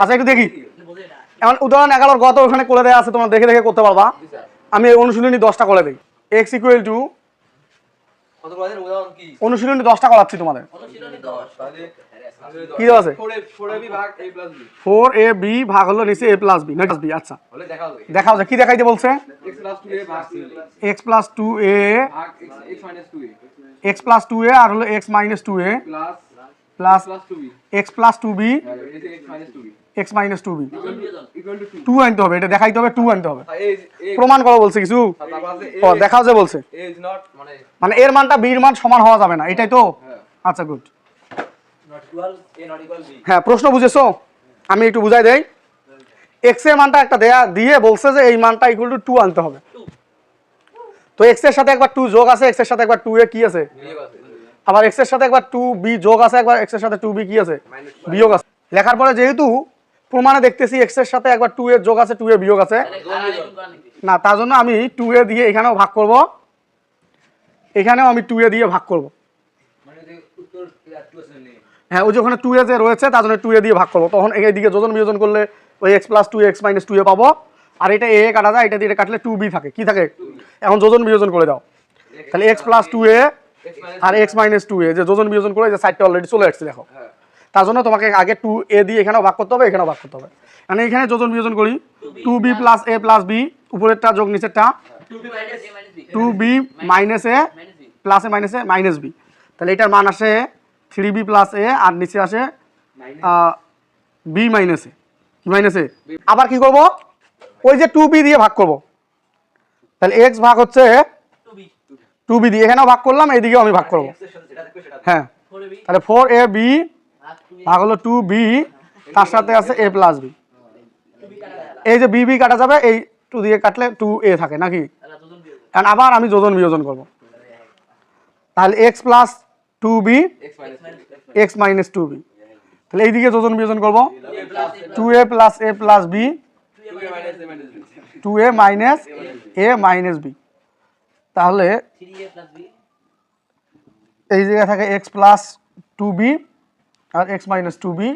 আচ্ছা একটু দেখি। এমন উদাহরণ এগারোর গত ওখানে করে দেওয়া আছে তোমার দেখে দেখে করতে পারবা। আমি এই অনুশীলনী দশটা করে দিই। এক্স ইকুয়াল টু কত করে দেন? উদাহরণ কি? অনুশীলনী দশটা করাচ্ছি তোমাদের। কি দেওয়া আছে? ফোর এ বি ভাগ প্লাস হলো নিচে এ প্লাস বি নয় বি আচ্ছা। দেখা। যে কি দেখাইতে বলছে? X plus two A X plus two A plus আর হলো X minus two A plus plus plus X plus two B X minus two আনতে হবে, এটা দেখাইতে হবে আনতে হবে। প্রমাণ বলছে কিছু? ও, দেখাও যে বলছে। মানে এর মানটা মান সমান হওয়া যাবে না, এটাই তো? আচ্ছা গুড হ্যাঁ প্রশ্ন বুঝেছ? আমি একটু বুঝাই দেই। এক্সের মানটা একটা দেয়া, দিয়ে বলছে যে এই মানটা ইকুয়াল টু টু আনতে হবে। তো এক্সের সাথে একবার টু যোগ আছে এক্সের সাথে একবার টু এ কি আছে? আবার এক্সের সাথে একবার টু বি যোগ আছে, একবার এক্সের সাথে টু বি কি আছে? বিয়োগ আছে। লেখার পরে যেহেতু প্রমাণে দেখতেছি এক্সের সাথে একবার টু এর যোগ আছে টু এ বিয়োগ আছে। না তার জন্য আমি টু এ দিয়ে এখানেও ভাগ করব। এখানেও আমি টু এ দিয়ে ভাগ করব। মানে যে উত্তর টু আছে নেই? হ্যাঁ ওই যে ওখানে টু এ যে রয়েছে তার জন্য টু এ দিয়ে ভাগ করব। তখন এই দিকে যোজন বিয়োজন করলে ওই X plus two X minus two A পাবো। আর এটা এ কাটা যায় এটা দিয়ে এটা কাটলে টু বি থাকে। কি থাকে? এখন যোজন বিয়োজন করে দাও। তাহলে এক্স প্লাস টু এ আর এক্স মাইনাস টু এ যে যোজন বিয়োজন করে যে সাইডটা অলরেডি চলে আসছে দেখো। হ্যাঁ। তার জন্য তোমাকে আগে টু এ দিয়ে এখানেও ভাগ করতে হবে, এখানেও ভাগ করতে হবে। মানে এখানে যোজন বিয়োজন করি two B plus A plus B উপরেরটা যোগ নিচেরটা two B minus A plus A minus A minus B তাহলে এটার মান আসে থ্রি বি প্লাস এ আর নিচে আসে বি মাইনাস এ কি মাইনাস এ আবার কি করব? ওই যে টু বি দিয়ে ভাগ করব। তাহলে এক্স ভাগ হচ্ছে টু বি দিয়ে এখানেও ভাগ করলাম, এইদিকেও আমি ভাগ করব। হ্যাঁ। তাহলে ফোর এ বি ভাগ টু বি তার সাথে আছে এ প্লাস বি এই যে বি বি কাটা যাবে, এই টু দিয়ে কাটলে টু এ থাকে, নাকি? কারণ আবার আমি যোজন বিয়োজন করব। তাহলে X plus two B X minus two B তাহলে এইদিকে যোজন বিয়োজন করব। Two A plus A plus B two A minus A minus B তাহলে এই জায়গায় থাকে এক্স প্লাস টু বি আর এক্স মাইনাস টু বি।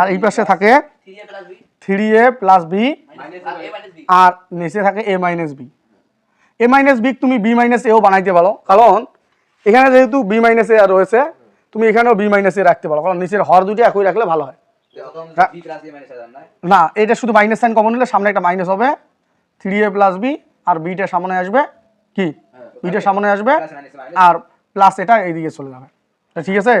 আর এই পাশে থাকে থ্রি এ প্লাস বি আর নিচে থাকে A minus B A minus B তুমি বি মাইনাস এও বানাইতে পারো। কারণ এখানে যেহেতু বি মাইনাস এ রয়েছে তুমি এখানেও বি মাইনাস এ রাখতে পারো। কারণ নিচের হর দুটি একই রাখলে ভালো হয়। সাজান না এটা শুধু মাইনাস সাইন কমন হলে সামনে একটা মাইনাস হবে। থ্রি এ প্লাস বি আর বিটা সামনে আসবে কি? বিটা সামনে আসবে আর প্লাস এটা এইদিকে চলে যাবে। তা ঠিক আছে?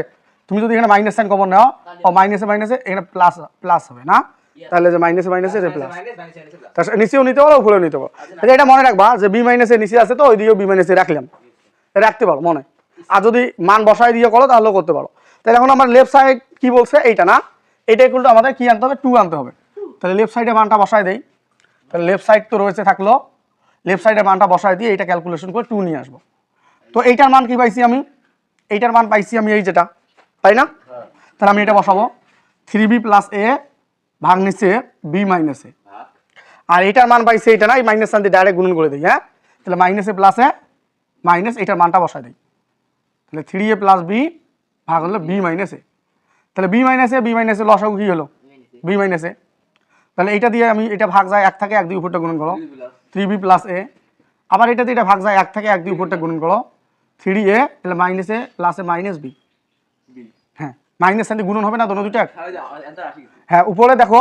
তুমি যদি এখানে মাইনাস সাইন কমন নাও ও মাইনাসে মাইনাসে এখানে প্লাস প্লাস হবে না? তাহলে যে মাইনাসে মাইনাসে এটা প্লাস তার নিচেও নিতে পারো উপরেও নিতে পারো। তাহলে এটা মনে রাখবা যে বি মাইনাসে নিচে আছে তো ওইদিকেও বি মাইনাসে রাখলাম। রাখতে পারো মনে। আর যদি মান বসায় দিয়ে করো তাহলেও করতে পারো। তাহলে এখন আমার লেফট সাইড কি বলছে? এইটা না? এইটা কিন্তু আমাদের কি আনতে হবে? টু আনতে হবে। তাহলে লেফট সাইডে মানটা বসায় দেই। তাহলে লেফট সাইড তো রয়েছে থাকল। লেফট সাইডে মানটা বসায় দিয়ে এইটা ক্যালকুলেশন করে টু নিয়ে আসব। তো এইটার মান কি পাইছি আমি? এইটার মান পাইছি আমি এই যেটা। তাই না? তাহলে আমি এটা বসাবো। থ্রি বি প্লাস এ ভাগ নিচে বি মাইনাস এ আর এটার মান পাইছে এটা না এই মাইনাস দিয়ে ডাইরেক্ট গুণন করে দিই হ্যাঁ? তাহলে মাইনাসে প্লাসে মাইনাস এটার মানটা বসাই দিই। তাহলে থ্রি এ প্লাস বি ভাগ হলো বি মাইনাসে তাহলে বি মাইনাসে বি মাইনাসে লসাগু কি হলো? বি মাইনাসে তাহলে এটা দিয়ে আমি এটা ভাগ যায় এক থেকে এক দুই উপরটা গুণন করো। থ্রি বি প্লাস এ আবার এটা দিয়ে এটা ভাগ যায় এক থেকে এক দুই উপরটা গুণন করো। থ্রি এ তাহলে মাইনাসে প্লাসে মাইনাস বি হ্যাঁ মাইনাস দিয়ে গুণন হবে না দোনো দুটো এক তাহলে যে অ্যানসার আসি হ্যাঁ উপরে দেখো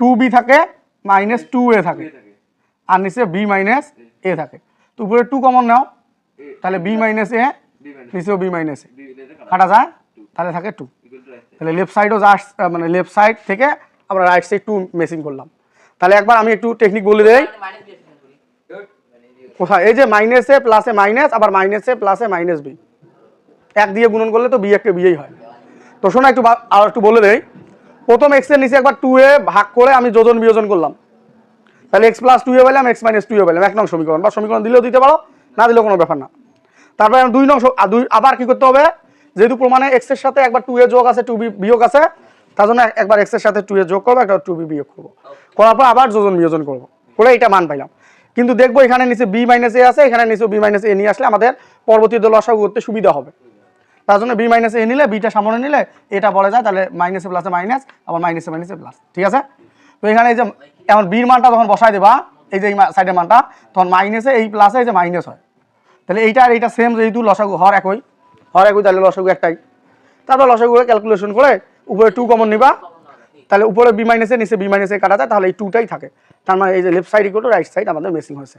টু বি। থাকে মাইনাস টু এ থাকে। আর নিচে বি মাইনাস এ থাকে। তো উপরে টু কমন নাও। তাহলে বি মাইনাস এ নিচেও বি মাইনাস এ কাটা। যায়? তাহলে থাকে টু ইকুয়াল টু রাইট তাহলে লেফট সাইডও যা আহ, মানে লেফট সাইড থেকে আমরা রাইট সাইড টু মেসিং করলাম। তাহলে একবার আমি একটু টেকনিক বলে দেই। কোথায়? এই যে মাইনাসে প্লাসে মাইনাস আবার মাইনাসে প্লাসে মাইনাস বি এক দিয়ে গুণন করলে তো বি একটা বিয়েই হয়। তো শোনা, একটু আর একটু বলে দেই। প্রথম এক্সের নিচে একবার টু এ ভাগ করে আমি যোজন বিয়োজন করলাম। তাহলে এক্স প্লাস টু এ পেলাম এক্স মাইনাস টু এ পেলাম। এক নং সমীকরণ। বা সমীকরণ দিলেও দিতে পারো, না দিলেও কোনো ব্যাপার না। তারপরে আমি দুই নং দুই আবার কি করতে হবে? যেহেতু প্রমাণে এক্সের সাথে একবার টু এ যোগ আছে টু বি বিয়োগ আছে, তার জন্য একবার এক্সের সাথে টু এ যোগ করব একটা টু বি বিয়োগ করব। করার পর আবার যোজন বিয়োজন করব। করে এটা মান পাইলাম। কিন্তু দেখব এখানে নিচে বি মাইনাস এ আছে, এখানে নিচে বি মাইনাস এ নিয়ে আসলে আমাদের পরবর্তীতে লসাগু করতে সুবিধা হবে। তার জন্য বি মাইনাস এ নিলে বিটা সামনে নিলে, এটা পড়ে যায়, তাহলে মাইনাসে প্লাসে মাইনাস আবার মাইনাসে মাইনাসে প্লাস ঠিক আছে? তো এখানে এই যে, এখন বির মানটা যখন বসাই দেবা, এই যে এই সাইডের মানটা, তখন মাইনাসে এই প্লাসে এই যে মাইনাস হয়। তাহলে এইটা আর এইটা সেম যেহেতু লসাগু, হর একই হর একই, তাহলে লসাগু একটাই। তারপর লসাগু ক্যালকুলেশন করে উপরে টু কমন নিবা, তাহলে উপরে বি মাইনাসে নিচে বি মাইনাসে কাটা যায়, তাহলে এই টুটাই থাকে। তার মানে এই যে left side equal to right side আমাদের মেসিং হয়েছে।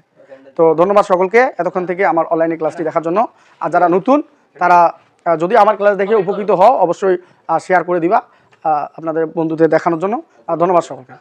তো ধন্যবাদ সকলকে এতক্ষণ থেকে আমার অনলাইনে ক্লাসটি দেখার জন্য। আর যারা নতুন, তারা যদি আমার ক্লাস দেখে উপকৃত হও অবশ্যই শেয়ার করে দিবা আপনাদের বন্ধুদের দেখানোর জন্য। ধন্যবাদ সকলকে।